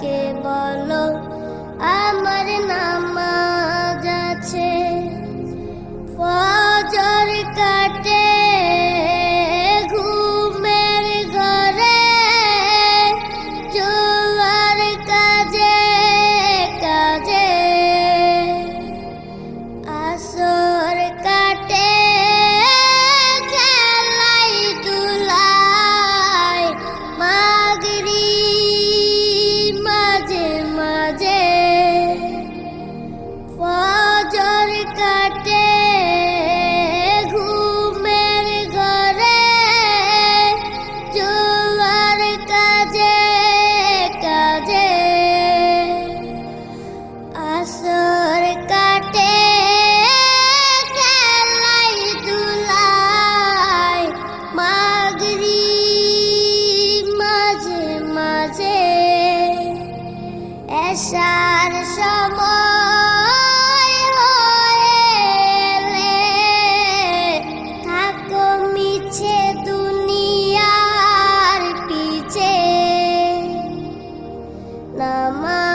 আমাকে বলো কাটে, ঘুমের ঘরে জোয়ার কাজে কাজে। আসর কাটে, খেলাই দুলাই মাগরি মাঝে মাঝে। এসার সব আমার